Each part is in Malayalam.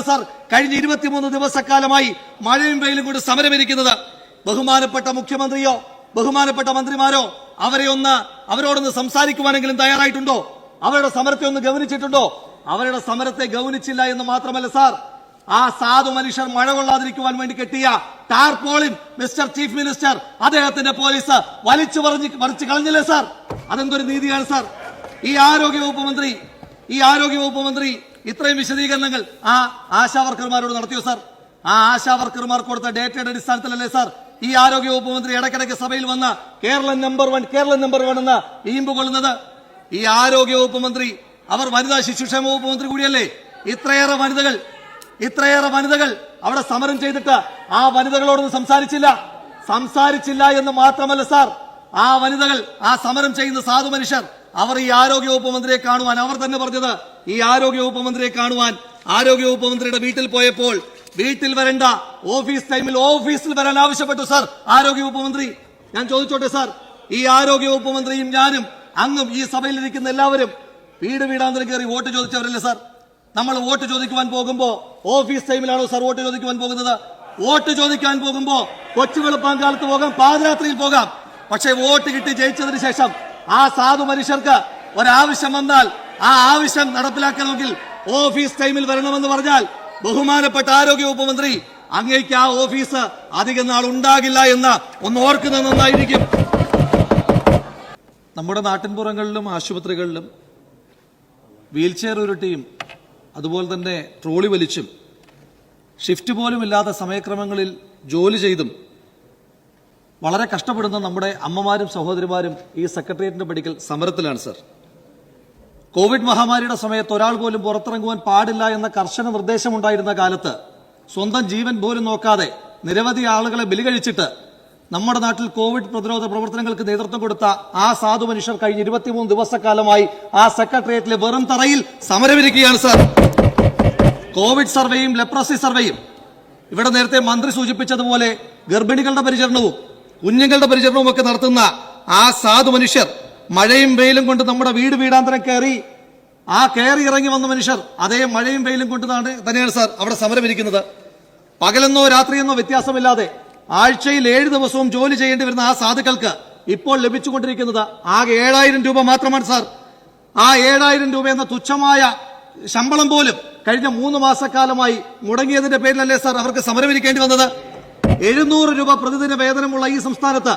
സാർ കഴിഞ്ഞ ഇരുപത്തിമൂന്ന് ദിവസക്കാലമായി മഴയും വെയിലും കൊണ്ട് സമരമിരിക്കുന്നത്. ബഹുമാനപ്പെട്ട മുഖ്യമന്ത്രിയോ ബഹുമാനപ്പെട്ട മന്ത്രിമാരോ അവരെ ഒന്ന് അവരോടൊന്ന് സംസാരിക്കുവാനെങ്കിലും തയ്യാറായിട്ടുണ്ടോ? അവരുടെ സമരത്തെ ഒന്ന് ഗൗനിച്ചിട്ടുണ്ടോ? അവരുടെ സമരത്തെ ഗൗനിച്ചില്ല എന്ന് മാത്രമല്ല സാർ ആ സാധു മനുഷ്യർ മഴ കൊള്ളാതിരിക്കുവാൻ വേണ്ടി കെട്ടിയ ടാർപോളിൻ മിസ്റ്റർ ചീഫ് മിനിസ്റ്റർ അദ്ദേഹത്തിന്റെ പോലീസ് വലിച്ചു പറഞ്ഞ് മറിച്ച് കളഞ്ഞില്ലേ സാർ? അതെന്തൊരു നീതിയാണ് സാർ? ഈ ആരോഗ്യ വകുപ്പ് മന്ത്രി ഈ ആരോഗ്യ വകുപ്പ് മന്ത്രി ഇത്രയും വിശദീകരണങ്ങൾ ആ ആശാ വർക്കർമാരോട് നടത്തിയോ സാർ? ആ ആശാ വർക്കർമാർ കൊടുത്ത ഡേറ്റയുടെ അടിസ്ഥാനത്തിലല്ലേ സാർ? ഈ ആരോഗ്യ വകുപ്പ് മന്ത്രി ഇടയ്ക്കിടയ്ക്ക് സഭയിൽ വന്ന Keralam number one Keralam number one എന്ന വീമ്പ് കൊള്ളുന്നത്. ഈ ആരോഗ്യ വകുപ്പ് മന്ത്രി അവർ വനിതാ ശിശുക്ഷേമ വകുപ്പ് മന്ത്രി കൂടിയല്ലേ? ഇത്രയേറെ വനിതകൾ ഇത്രയേറെ വനിതകൾ അവിടെ സമരം ചെയ്തിട്ട് ആ വനിതകളോടൊന്നും സംസാരിച്ചില്ല. സംസാരിച്ചില്ല എന്ന് മാത്രമല്ല സാർ. ആ വനിതകൾ ആ സമരം ചെയ്യുന്ന സാധു മനുഷ്യർ അവർ ഈ ആരോഗ്യ വകുപ്പ് മന്ത്രിയെ കാണുവാൻ അവർ തന്നെ പറഞ്ഞത് ഈ ആരോഗ്യ വകുപ്പ് മന്ത്രിയെ കാണുവാൻ. ആരോഗ്യ വകുപ്പ് മന്ത്രിയുടെ വീട്ടിൽ പോയപ്പോൾ വീട്ടിൽ വരണ്ട ഓഫീസ് ടൈമിൽ ഓഫീസിൽ വരാൻ ആവശ്യപ്പെട്ടു സാർ. ആരോഗ്യ വകുപ്പ് മന്ത്രി ഞാൻ ചോദിച്ചോട്ടെ സാർ. ഈ ആരോഗ്യ വകുപ്പ് മന്ത്രിയും ഞാനും അങ്ങും ഈ സഭയിലിരിക്കുന്ന എല്ലാവരും വീട് വീടാന്തരം കയറി വോട്ട് ചോദിച്ചവരല്ലേ സാർ? നമ്മൾ വോട്ട് ചോദിക്കുവാൻ പോകുമ്പോ ഓഫീസ് ടൈമിലാണോ സാർ വോട്ട് ചോദിക്കുവാൻ പോകുന്നത്? വോട്ട് ചോദിക്കാൻ പോകുമ്പോ കൊച്ചു വെളുപ്പാങ്കാലത്ത് പോകാം പാതിരാത്രിയിൽ പോകാം. പക്ഷേ വോട്ട് കിട്ടി ജയിച്ചതിന് ശേഷം ആ സാധു മനുഷ്യർക്ക് ഒരാവശ്യം വന്നാൽ ആ ആവശ്യം നടപ്പിലാക്കണമെങ്കിൽ ഓഫീസ് ടൈമിൽ വരണമെന്ന് പറഞ്ഞാൽ ബഹുമാനപ്പെട്ട ആരോഗ്യ വകുപ്പ് മന്ത്രി അങ്ങേക്ക് ആ ഓഫീസ് അധികം നാൾ ഉണ്ടാകില്ല എന്ന് ഒന്ന് ഓർക്കുന്നത് നന്നായിരിക്കും. നമ്മുടെ നാട്ടിൻപുറങ്ങളിലും ആശുപത്രികളിലും വീൽ ചെയർ ഉരുട്ടിയും അതുപോലെ തന്നെ ട്രോളി വലിച്ചും ഷിഫ്റ്റ് പോലും ഇല്ലാത്ത സമയക്രമങ്ങളിൽ ജോലി ചെയ്തും വളരെ കഷ്ടപ്പെടുന്ന നമ്മുടെ അമ്മമാരും സഹോദരിമാരും ഈ സെക്രട്ടേറിയറ്റിന്റെ പടിക്കൽ സമരത്തിലാണ് സർ. കോവിഡ് മഹാമാരിയുടെ സമയത്ത് ഒരാൾ പോലും പുറത്തിറങ്ങുവാൻ പാടില്ല എന്ന കർശന നിർദ്ദേശമുണ്ടായിരുന്ന കാലത്ത് സ്വന്തം ജീവൻ പോലും നോക്കാതെ നിരവധി ആളുകളെ ബലി കഴിച്ചിട്ട് നമ്മുടെ നാട്ടിൽ കോവിഡ് പ്രതിരോധ പ്രവർത്തനങ്ങൾക്ക് നേതൃത്വം കൊടുത്ത ആ സാധു മനുഷ്യർ കഴിഞ്ഞ ഇരുപത്തിമൂന്ന് ദിവസക്കാലമായി ആ സെക്രട്ടേറിയറ്റിലെ വെറും തറയിൽ സമരമിരിക്കുകയാണ് സർ. കോവിഡ് സർവേയും ലെപ്രസി സർവേയും ഇവിടെ നേരത്തെ മന്ത്രി സൂചിപ്പിച്ചതുപോലെ ഗർഭിണികളുടെ പരിചരണവും കുഞ്ഞുങ്ങളുടെ പരിചരണവും ഒക്കെ നടത്തുന്ന ആ സാധു മനുഷ്യർ മഴയും വെയിലും കൊണ്ട് നമ്മുടെ വീട് വീടാന്തരം കയറി ആ കയറി ഇറങ്ങി വന്ന മനുഷ്യർ അതേ മഴയും വെയിലും കൊണ്ട് തന്നെ- തന്നെയാണ് സാർ അവിടെ സമരം ഇരിക്കുന്നത് പകലെന്നോ രാത്രിയെന്നോ വ്യത്യാസമില്ലാതെ ആഴ്ചയിൽ ഏഴ് ദിവസവും ജോലി ചെയ്യേണ്ടി വരുന്ന ആ സാധുക്കൾക്ക് ഇപ്പോൾ ലഭിച്ചുകൊണ്ടിരിക്കുന്നത് ആകെ ഏഴായിരം രൂപ മാത്രമാണ് സാർ. ആ ഏഴായിരം രൂപ എന്ന തുച്ഛമായ ശമ്പളം പോലും കഴിഞ്ഞ മൂന്ന് മാസക്കാലമായി മുടങ്ങിയതിന്റെ പേരിലല്ലേ സാർ അവർക്ക് സമരമിരിക്കേണ്ടി വന്നത്? എഴുന്നൂറ് രൂപ പ്രതിദിന വേതനമുള്ള ഈ സംസ്ഥാനത്ത്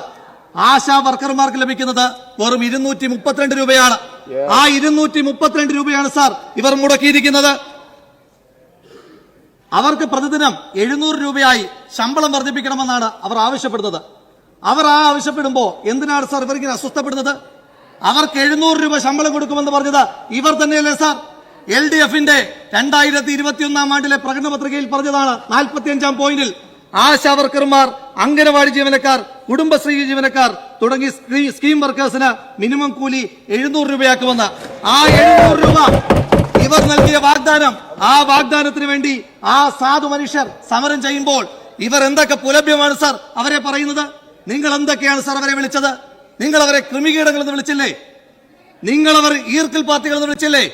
ആശാ വർക്കർമാർക്ക് ലഭിക്കുന്നത് വെറും ഇരുന്നൂറ്റി മുപ്പത്തിരണ്ട് രൂപയാണ്. ആ ഇരുന്നൂറ്റി മുപ്പത്തിരണ്ട് രൂപയാണ് സാർ ഇവർ മുടക്കിയിരിക്കുന്നത്. അവർക്ക് പ്രതിദിനം എഴുന്നൂറ് രൂപയായി ശമ്പളം വർദ്ധിപ്പിക്കണമെന്നാണ് അവർ ആവശ്യപ്പെടുന്നത്. അവർ ആ ആവശ്യപ്പെടുമ്പോ എന്തിനാണ് സാർ ഇവർക്ക് ഇങ്ങനെ അസ്വസ്ഥപ്പെടുന്നത്? അവർക്ക് എഴുന്നൂറ് രൂപ ശമ്പളം കൊടുക്കുമെന്ന് പറഞ്ഞത് ഇവർ തന്നെയല്ലേ സാർ? എൽ ഡി എഫിന്റെ രണ്ടായിരത്തി ഇരുപത്തിയൊന്നാം ആണ്ടിലെ പ്രകടന പത്രികയിൽ പറഞ്ഞതാണ് നാൽപ്പത്തിയഞ്ചാം പോയിന്റിൽ ആശാ വർക്കർമാർ അംഗനവാടി ജീവനക്കാർ കുടുംബശ്രീ ജീവനക്കാർ തുടങ്ങി സ്കീം വർക്കേഴ്സിന് മിനിമം കൂലി എഴുന്നൂറ് രൂപയാക്കുമെന്ന് ആ എഴുന്നൂറ് രൂപ ഇവർ നൽകിയ വാഗ്ദാനം ആ വാഗ്ദാനത്തിന് വേണ്ടി ആ സാധു മനുഷ്യർ സമരം ചെയ്യുമ്പോൾ ഇവർ എന്തൊക്കെ പുലഭ്യമാണ് സർ അവരെ പറയുന്നത്? നിങ്ങൾ എന്തൊക്കെയാണ് സർ അവരെ വിളിച്ചത്? നിങ്ങൾ അവരെ ക്രിമികീടങ്ങൾ എന്ന് വിളിച്ചില്ലേ? നിങ്ങൾ അവർ ഈർക്കിൽ പാർട്ടികൾ എന്ന് വിളിച്ചില്ലേ?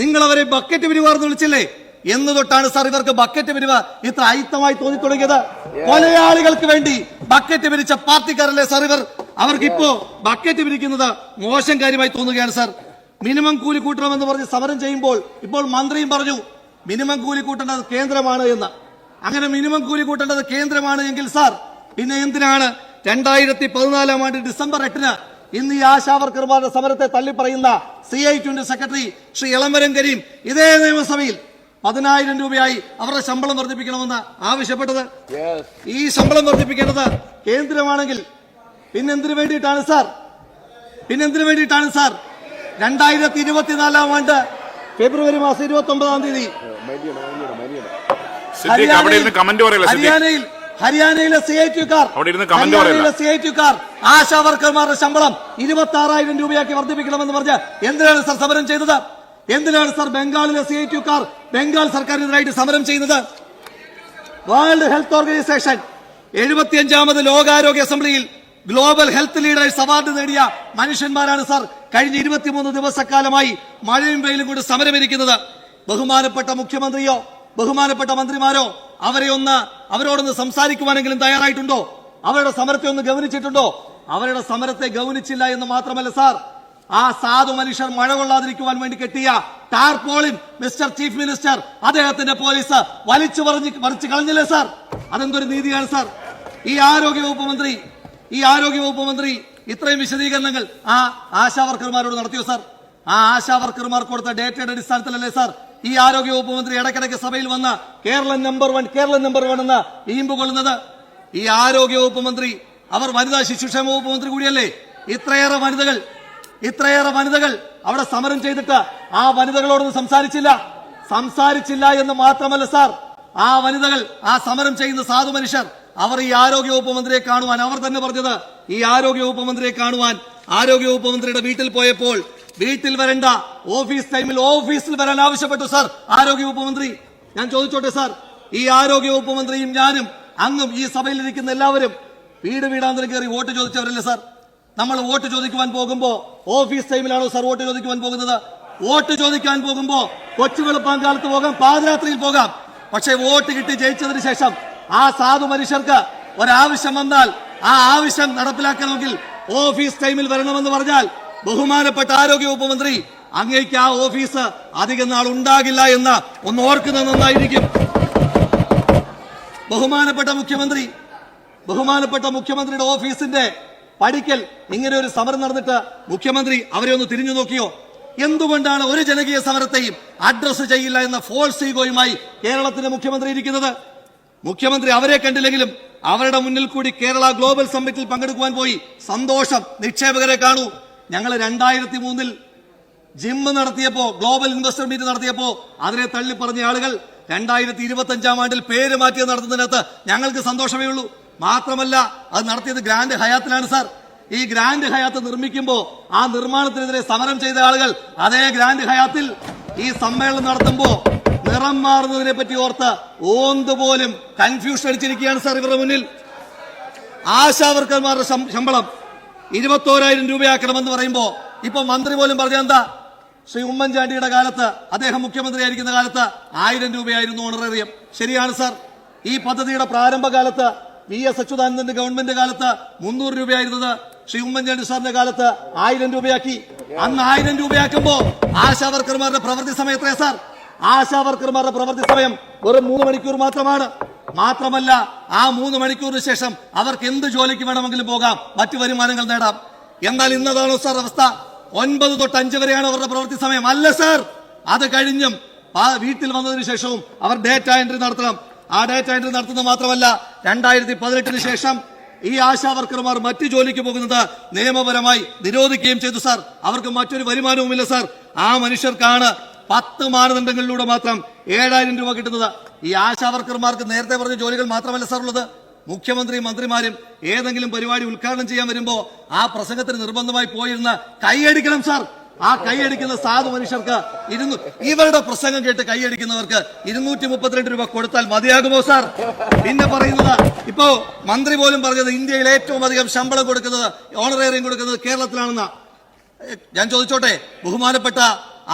നിങ്ങൾ അവരെ ബക്കറ്റ് പിരിവാർ എന്ന് വിളിച്ചില്ലേ? എന്ന് തൊട്ടാണ് സാർ ഇവർക്ക് ബക്കറ്റ് പിരിവ് ഇത്ര അയിത്തമായി തോന്നി തുടങ്ങിയത് കൊലയാളികൾക്ക് വേണ്ടി ബക്കറ്റ് പിരിച്ച പാർട്ടിക്കാരല്ലേ സാർ ഇവർ? അവർക്ക് ഇപ്പോ ബക്കറ്റ് പിരിക്കുന്നത് മോശം കാര്യമായി തോന്നുകയാണ് സാർ. മിനിമം കൂലി കൂട്ടണമെന്ന് പറഞ്ഞ് സമരം ചെയ്യുമ്പോൾ ഇപ്പോൾ മന്ത്രിയും പറഞ്ഞു മിനിമം കൂലി കൂട്ടേണ്ടത് കേന്ദ്രമാണ് എന്ന്. അങ്ങനെ മിനിമം കൂലി കൂട്ടേണ്ടത് കേന്ദ്രമാണ് എങ്കിൽ സാർ പിന്നെ എന്തിനാണ് രണ്ടായിരത്തി പതിനാലാം ആണ്ട് ഡിസംബർ എട്ടിന് ഇന്ന് ഈ ആശാവർക്കർമാരുടെ സമരത്തെ തള്ളിപ്പറയുന്ന സി ഐ ടുവിന്റെ സെക്രട്ടറി ശ്രീ ഇളമരം കരീം ഇതേ നിയമസഭയിൽ പതിനായിരം രൂപയായി അവരുടെ ശമ്പളം വർദ്ധിപ്പിക്കണമെന്ന് ആവശ്യപ്പെട്ടത്. ഈ ശമ്പളം വർദ്ധിപ്പിക്കേണ്ടത് കേന്ദ്രമാണെങ്കിൽ പിന്നെന്തിനു വേണ്ടിയിട്ടാണ് സാർ? പിന്നെന്തിനു വേണ്ടിയിട്ടാണ് സാർ? രണ്ടായിരത്തി ഇരുപത്തിനാലാം ആണ്ട് ഫെബ്രുവരി മാസം ഇരുപത്തി ഒമ്പതാം തീയതി ഹരിയാനയിൽ ഹരിയാനയിലെ സി ഐ ടിക്കാർ പറയല്ല. സി ഐ ടിക്കാർ ആശാ വർക്കർമാരുടെ ശമ്പളം ഇരുപത്തി ആറായിരം രൂപയാക്കി വർദ്ധിപ്പിക്കണമെന്ന് പറഞ്ഞ് എന്തിനാണ് സർ സമരം ചെയ്തത്? എന്തിനാണ് സർ ബംഗാളിലെ സി ഐ ടിക്കാർ ബംഗാൾ സർക്കാരിനെതിരായിട്ട് സമരം ചെയ്യുന്നത് വേൾഡ് ഹെൽത്ത് ഓർഗനൈസേഷൻ. എഴുപത്തിയഞ്ചാമത് ലോകാരോഗ്യ അസംബ്ലിയിൽ ഗ്ലോബൽ ഹെൽത്ത് ലീഡേഴ്സ് അവാർഡ് നേടിയ മനുഷ്യന്മാരാണ് സർ. കഴിഞ്ഞ ഇരുപത്തിമൂന്ന് ദിവസക്കാലമായി മഴയും വെയിലും കൊണ്ട് സമരമിരിക്കുന്നത്. ബഹുമാനപ്പെട്ട മുഖ്യമന്ത്രിയോ ബഹുമാനപ്പെട്ട മന്ത്രിമാരോ അവരെ ഒന്ന് അവരോടൊന്ന് സംസാരിക്കുവാനെങ്കിലും തയ്യാറായിട്ടുണ്ടോ? അവരുടെ സമരത്തെ ഒന്ന് ഗവനിച്ചിട്ടുണ്ടോ അവരുടെ സമരത്തെ ഗൗനിച്ചില്ല എന്ന് മാത്രമല്ല സാർ. ആ സാധു മനുഷ്യർ മഴ കൊള്ളാതിരിക്കുവാൻ വേണ്ടി കെട്ടിയ ടാർപോളിൻ മിസ്റ്റർ ചീഫ് മിനിസ്റ്റർ അദ്ദേഹത്തിന്റെ പോലീസ് വലിച്ചു പറഞ്ഞ് മറിച്ച് കളഞ്ഞില്ലേ സാർ? അതെന്തൊരു നീതിയാണ് സാർ? ഈ ആരോഗ്യ വകുപ്പ് മന്ത്രി ഈ ആരോഗ്യ വകുപ്പ് മന്ത്രി ഇത്രയും വിശദീകരണങ്ങൾ ആ ആശാ വർക്കർമാരോട് നടത്തിയോ സാർ? ആ ആശാ വർക്കർമാർ കൊടുത്ത ഡേറ്റയുടെ അടിസ്ഥാനത്തിലല്ലേ സാർ? ഈ ആരോഗ്യ വകുപ്പ് മന്ത്രി ഇടയ്ക്കിടയ്ക്ക് സഭയിൽ വന്ന Keralam number one Keralam number one എന്ന ഈമ്പ് കൊള്ളുന്നത്. ഈ ആരോഗ്യ വകുപ്പ് മന്ത്രി അവർ വനിതാ ശിശുക്ഷേമ വകുപ്പ് മന്ത്രി കൂടിയല്ലേ? ഇത്രയേറെ വനിതകൾ ഇത്രയേറെ വനിതകൾ അവിടെ സമരം ചെയ്തിട്ട് ആ വനിതകളോടൊന്നും സംസാരിച്ചില്ല. സംസാരിച്ചില്ല എന്ന് മാത്രമല്ല സാർ ആ വനിതകൾ ആ സമരം ചെയ്യുന്ന സാധു മനുഷ്യർ അവർ ഈ ആരോഗ്യവകുപ്പ് മന്ത്രിയെ കാണുവാൻ അവർ തന്നെ പറഞ്ഞത് ഈ ആരോഗ്യവകുപ്പ് മന്ത്രിയെ കാണുവാൻ. ആരോഗ്യവകുപ്പ് മന്ത്രിയുടെ വീട്ടിൽ പോയപ്പോൾ വീട്ടിൽ വരണ്ട ഓഫീസ് ടൈമിൽ ഓഫീസിൽ വരാൻ ആവശ്യപ്പെട്ടു സാർ ആരോഗ്യവകുപ്പ് മന്ത്രി. ഞാൻ ചോദിച്ചോട്ടെ സാർ ഈ ആരോഗ്യവകുപ്പ് മന്ത്രിയും ഞാനും അങ്ങും ഈ സഭയിലിരിക്കുന്ന എല്ലാവരും വീട് വീടാന്തരം കയറി വോട്ട് ചോദിച്ചവരല്ലേ സാർ? നമ്മൾ വോട്ട് ചോദിക്കുവാൻ പോകുമ്പോൾ ഓഫീസ് ടൈമിലാണോ സാർ വോട്ട് ചോദിക്കുവാൻ പോകുന്നത്? വോട്ട് ചോദിക്കാൻ പോകുമ്പോൾ കൊച്ചു വെളുപ്പാൻ കാലത്ത് പോകാം പാതിരാത്രിയിൽ പോകാം. പക്ഷേ വോട്ട് കിട്ടി ജയിച്ചതിന് ശേഷം ആ സാധു മനുഷ്യർക്ക് ഒരാവശ്യം വന്നാൽ ആ ആവശ്യം നടപ്പിലാക്കണമെങ്കിൽ ഓഫീസ് ടൈമിൽ വരണമെന്ന് പറഞ്ഞാൽ ബഹുമാനപ്പെട്ട ആരോഗ്യ മന്ത്രി അങ്ങേക്ക് ആ ഓഫീസ് അധികം നാൾ ഉണ്ടാകില്ല എന്ന് ഒന്ന് ഓർക്കുന്നത് നന്നായിരിക്കും. ബഹുമാനപ്പെട്ട മുഖ്യമന്ത്രി ബഹുമാനപ്പെട്ട മുഖ്യമന്ത്രിയുടെ ഓഫീസിന്റെ പടിക്കൽ ഇങ്ങനെ ഒരു സമരം നടന്നിട്ട് മുഖ്യമന്ത്രി അവരെ ഒന്ന് തിരിഞ്ഞു നോക്കിയോ? എന്തുകൊണ്ടാണ് ഒരു ജനകീയ സമരത്തെയും അഡ്രസ് ചെയ്യില്ല എന്ന ഫോൾസ് ഈഗോയുമായി കേരളത്തിന്റെ മുഖ്യമന്ത്രി ഇരിക്കുന്നത്? മുഖ്യമന്ത്രി അവരെ കണ്ടില്ലെങ്കിലും അവരുടെ മുന്നിൽ കൂടി കേരള ഗ്ലോബൽ സമ്മിറ്റിൽ പങ്കെടുക്കുവാൻ പോയി. സന്തോഷം നിക്ഷേപകരെ കാണൂ. ഞങ്ങൾ രണ്ടായിരത്തി മൂന്നിൽ ജിം നടത്തിയപ്പോ ഗ്ലോബൽ ഇൻവെസ്റ്റർ മീറ്റ് നടത്തിയപ്പോ അതിനെ തള്ളിപ്പറഞ്ഞ ആളുകൾ രണ്ടായിരത്തി ഇരുപത്തി അഞ്ചാം ആണ്ടിൽ പേര് മാറ്റി നടത്തുന്നതിനകത്ത് ഞങ്ങൾക്ക് സന്തോഷമേ ഉള്ളൂ. മാത്രമല്ല അത് നടത്തിയത് ഗ്രാൻഡ് ഹയാത്തിലാണ് സാർ. ഈ ഗ്രാൻഡ് ഹയാത്ത് നിർമ്മിക്കുമ്പോ ആ നിർമ്മാണത്തിനെതിരെ സമരം ചെയ്ത ആളുകൾ അതേ ഗ്രാൻഡ് ഹയാത്തിൽ ഈ സമ്മേളനം നടത്തുമ്പോ നിറം മാറുന്നതിനെ പറ്റി ഓർത്ത് ഓന്ത് പോലും കൺഫ്യൂഷൻ അടിച്ചിരിക്കുകയാണ് സാർ ഇവരുടെ മുന്നിൽ. ആശാവർക്കർമാരുടെ ശമ്പളം ഇരുപത്തോരായിരം രൂപയാക്കണമെന്ന് പറയുമ്പോൾ ഇപ്പൊ മന്ത്രി പോലും പറഞ്ഞ എന്താ? ശ്രീ ഉമ്മൻചാണ്ടിയുടെ കാലത്ത് അദ്ദേഹം മുഖ്യമന്ത്രിയായിരിക്കുന്ന കാലത്ത് ആയിരം രൂപയായിരുന്നു ഓണറേറിയം ശരിയാണ് സാർ. ഈ പദ്ധതിയുടെ പ്രാരംഭകാലത്ത് വി എസ് അച്യുതാനന്ദന്റെ ഗവൺമെന്റ് കാലത്ത് മുന്നൂറ് രൂപയായിരുന്നത് ശ്രീ ഉമ്മൻചാണ്ടി സാറിന്റെ കാലത്ത് ആയിരം രൂപയാക്കി. അന്ന് ആയിരം രൂപയാക്കുമ്പോ ആശാ വർക്കർമാരുടെ പ്രവൃത്തി സമയം സാർ? ആശാ വർക്കർമാരുടെ പ്രവൃത്തി സമയം വെറും മൂന്ന് മണിക്കൂർ മാത്രമാണ്. മാത്രമല്ല ആ മൂന്ന് മണിക്കൂറിന് ശേഷം അവർക്ക് എന്ത് ജോലിക്ക് വേണമെങ്കിലും പോകാം. മറ്റു വരുമാനങ്ങൾ നേടാം. എന്നാൽ ഇന്നതാണോ സാർ അവസ്ഥ? ഒൻപത് തൊട്ട് അഞ്ച് വരെയാണ് അവരുടെ പ്രവൃത്തി സമയം. അല്ല സാർ അത് കഴിഞ്ഞും വീട്ടിൽ വന്നതിന് ശേഷവും അവർ ഡേറ്റ എൻട്രി നടത്തണം. ആ ഡേറ്റ എൻട്രി നടത്തുന്നത് മാത്രമല്ല രണ്ടായിരത്തി പതിനെട്ടിന് ശേഷം ഈ ആശാ വർക്കർമാർ മറ്റു ജോലിക്ക് പോകുന്നത് നിയമപരമായി നിരോധിക്കുകയും ചെയ്തു സാർ. അവർക്ക് മറ്റൊരു വരുമാനവുമില്ല സാർ. ആ മനുഷ്യർക്കാണ് പത്ത് മാനദണ്ഡങ്ങളിലൂടെ മാത്രം ഏഴായിരം രൂപ കിട്ടുന്നത്. ഈ ആശാ വർക്കർമാർക്ക് നേരത്തെ പറഞ്ഞ ജോലികൾ മാത്രമല്ല സാർ ഉള്ളത്. മുഖ്യമന്ത്രിയും മന്ത്രിമാരും ഏതെങ്കിലും പരിപാടി ഉദ്ഘാടനം ചെയ്യാൻ വരുമ്പോൾ ആ പ്രസംഗത്തിന് നിർബന്ധമായി പോയിരുന്ന കൈയടിക്കണം സാർ. ആ കൈയടിക്കുന്ന സാധു മനുഷ്യർക്ക് ഇരുന്നു ഇവരുടെ പ്രസംഗം കേട്ട് കൈയടിക്കുന്നവർക്ക് ഇരുന്നൂറ്റി മുപ്പത്തിരണ്ട് രൂപ കൊടുത്താൽ മതിയാകുമോ സാർ? പിന്നെ പറയുന്നത് ഇപ്പോ മന്ത്രി പോലും പറഞ്ഞത് ഇന്ത്യയിൽ ഏറ്റവും അധികം ശമ്പളം കൊടുക്കുന്നത് ഓണറേറിയം കൊടുക്കുന്നത് കേരളത്തിലാണെന്ന. ഞാൻ ചോദിച്ചോട്ടെ ബഹുമാനപ്പെട്ട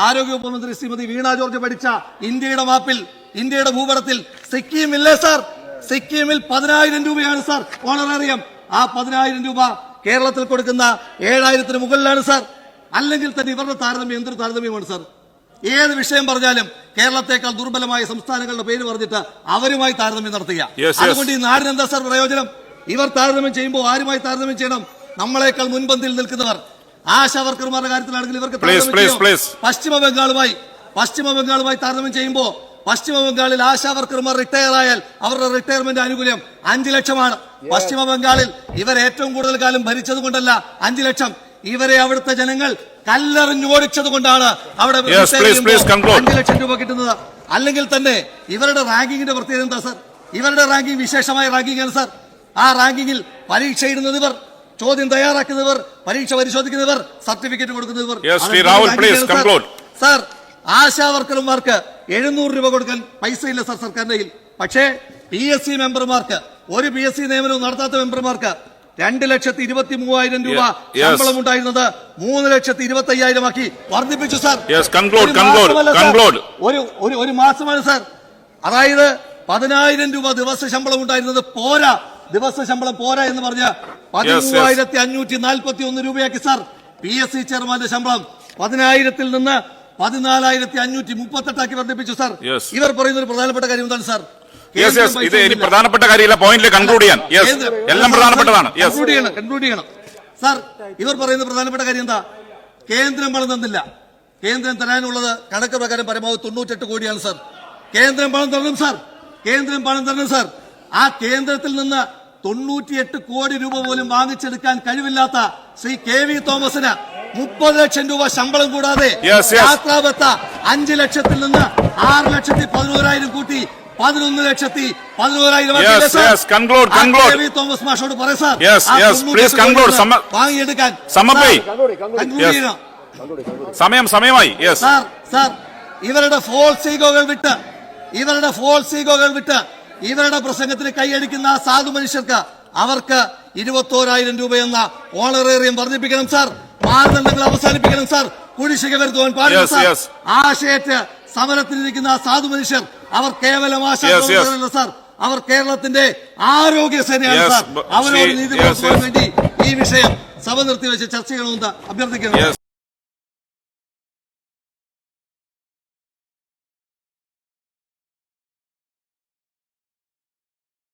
ആരോഗ്യ ഉപമന്ത്രി ശ്രീമതി വീണ ജോർജ് പഠിച്ച ഇന്ത്യയുടെ മാപ്പിൽ ഇന്ത്യയുടെ ഭൂപടത്തിൽ സിക്കിം ഇല്ലേ സാർ? സിക്കിമിൽ പതിനായിരം രൂപയാണ് സാർ ഓണറേറിയം ആ പതിനായിരം രൂപ കേരളത്തിൽ കൊടുക്കുന്ന ഏഴായിരത്തിന് മുകളിലാണ് സാർ. അല്ലെങ്കിൽ തന്നെ ഇവരുടെ താരതമ്യം എന്തൊരു താരതമ്യമാണ് സാർ? ഏത് വിഷയം പറഞ്ഞാലും കേരളത്തെക്കാൾ ദുർബലമായ സംസ്ഥാനങ്ങളുടെ പേര് പറഞ്ഞിട്ട് അവരുമായി താരതമ്യം നടത്തുക. അതുകൊണ്ട് ഈ നാടിന് എന്താ സാർ പ്രയോജനം? ഇവർ താരതമ്യം ചെയ്യുമ്പോൾ ആരുമായി താരതമ്യം ചെയ്യണം? നമ്മളെക്കാൾ മുൻപന്തിയിൽ നിൽക്കുന്നവർ. ആശാ വർക്കർമാരുടെ കാര്യത്തിലാണെങ്കിൽ ഇവർക്ക് പശ്ചിമ ബംഗാളുമായി പശ്ചിമ ബംഗാളുമായി താരതമ്യം ചെയ്യുമ്പോൾ പശ്ചിമ ബംഗാളിൽ ആശാ വർക്കർമാർ റിട്ടയർ ആയാൽ അവരുടെ റിട്ടയർമെന്റ് ആനുകൂല്യം അഞ്ചു ലക്ഷമാണ്. പശ്ചിമ ബംഗാളിൽ ഇവർ ഏറ്റവും കൂടുതൽ കാലം ഭരിച്ചത് കൊണ്ടല്ല അഞ്ചു ലക്ഷം. ഇവരെ അവിടുത്തെ ജനങ്ങൾ കല്ലെറിഞ്ഞു ഓടിച്ചത് കൊണ്ടാണ് അവിടെ അഞ്ചു ലക്ഷം രൂപ കിട്ടുന്നത് അല്ലെങ്കിൽ തന്നെ ഇവരുടെ റാങ്കിങ്ങിന്റെ പ്രത്യേകത എന്താ സാർ? ഇവരുടെ റാങ്കിങ് വിശേഷമായ റാങ്കിങ് ആണ് സാർ. ആ റാങ്കിങ്ങിൽ പരീക്ഷ ഇടുന്നത് ഇവർ ചോദ്യം തയ്യാറാക്കുന്നവർ പരീക്ഷ പരിശോധിക്കുന്നവർ സർട്ടിഫിക്കറ്റ് കൊടുക്കുന്നവർ സർ. ആശാവർക്കർമാർക്ക്. ആശാ വർക്കർമാർക്ക് എഴുന്നൂറ് രൂപ കൊടുക്കാൻ പൈസ ഇല്ല സാർ സർക്കാരിന്റെ പക്ഷേ പി എസ് സി മെമ്പർമാർക്ക് ഒരു പി എസ് സി നിയമനവും നടത്താത്ത മെമ്പർമാർക്ക് രണ്ട് ലക്ഷത്തി ഇരുപത്തി മൂവായിരം രൂപ ശമ്പളം ഉണ്ടായിരുന്നത് മൂന്ന് ലക്ഷത്തി ഇരുപത്തി അയ്യായിരം ആക്കി വർദ്ധിപ്പിച്ചു സാർ ഒരു ഒരു മാസമാണ് സാർ അതായത് പതിനായിരം രൂപ ദിവസ ശമ്പളം ഉണ്ടായിരുന്നത് പോരാ. ദിവസ ശമ്പളം പോരാ എന്ന് പറഞ്ഞ പതിമൂവായിരത്തി അഞ്ഞൂറ്റി നാൽപ്പത്തി ഒന്ന് രൂപയാക്കി സാർ പി എസ് സി ചെയർമാന്റെ ശമ്പളം പതിനായിരത്തിൽ നിന്ന് പതിനാലായിരത്തി അഞ്ഞൂറ്റി മുപ്പത്തെട്ടാക്കി വർദ്ധിപ്പിച്ചു സാർ ഇവർ പറയുന്ന ഒരു പ്രധാനപ്പെട്ട കാര്യം എന്താണ് സാർ യെസ് യെസ് ഇത് ഇനി പ്രധാനപ്പെട്ട കാര്യമില്ല. പോയിന്റിൽ കൺക്ലൂഡ് ചെയ്യാൻ. യെസ് എല്ലാം പ്രധാനപ്പെട്ടതാണ്. യെസ് കൺക്ലൂഡ് ചെയ്യണം കൺക്ലൂഡ് ചെയ്യണം. സാർ ഇവർ പറയുന്ന പ്രധാനപ്പെട്ട കാര്യം എന്താ? കേന്ദ്രം പണം തന്നില്ല. കേന്ദ്രം തരാനുള്ളത് കണക്ക് പ്രകാരം പരമാവധി തൊണ്ണൂറ്റെട്ട് കോടിയാണ് സാർ കേന്ദ്രം പണം തരണം സാർ കേന്ദ്രം പണം തരണം സാർ ആ കേന്ദ്രത്തിൽ നിന്ന് തൊണ്ണൂറ്റിയെട്ട് കോടി രൂപ പോലും വാങ്ങിച്ചെടുക്കാൻ കഴിവില്ലാത്ത ശ്രീ കെ വി തോമസിന് മുപ്പത് ലക്ഷം രൂപ ശമ്പളം കൂടാതെ. യാത്രാബത്ത അഞ്ച് ലക്ഷത്തിൽ നിന്ന് ആറ് ലക്ഷത്തി പതിനോരായിരം കൂട്ടി പതിനൊന്ന് ലക്ഷത്തി പതിനോരായിരം തോമസ് മാഷോട് പറ സാർ. വാങ്ങിയെടുക്കാൻ. സമയം സമയമായി. സാർ സാർ ഇവരുടെ ഫോൾസ് ഈഗോകൾ വിട്ട് ഇവരുടെ ഫോൾസ് ഈഗോകൾ വിട്ട് ഇവരുടെ പ്രസംഗത്തിന് കൈയടിക്കുന്ന ആ സാധു മനുഷ്യർക്ക് അവർക്ക് ഇരുപത്തോരായിരം രൂപ എന്ന ഓണറേറിയം വർദ്ധിപ്പിക്കണം സാർ. മാനദണ്ഡങ്ങൾ അവസാനിപ്പിക്കണം സാർ. കുടിശ്ശിക വരുത്തുവാൻ പാടില്ല സാർ. yes. സമരത്തിലിരിക്കുന്ന ആ സാധു മനുഷ്യർ അവർ കേവലം. ആശാപ്രവർത്തകരല്ല സാർ. അവർ കേരളത്തിന്റെ ആരോഗ്യ സേനയാണ് സാർ. അവരോട് നീതി വേണ്ടി ഈ വിഷയം സഭ നിർത്തിവെച്ച് ചർച്ച ചെയ്യണമെന്ന് അഭ്യർത്ഥിക്കുന്നു.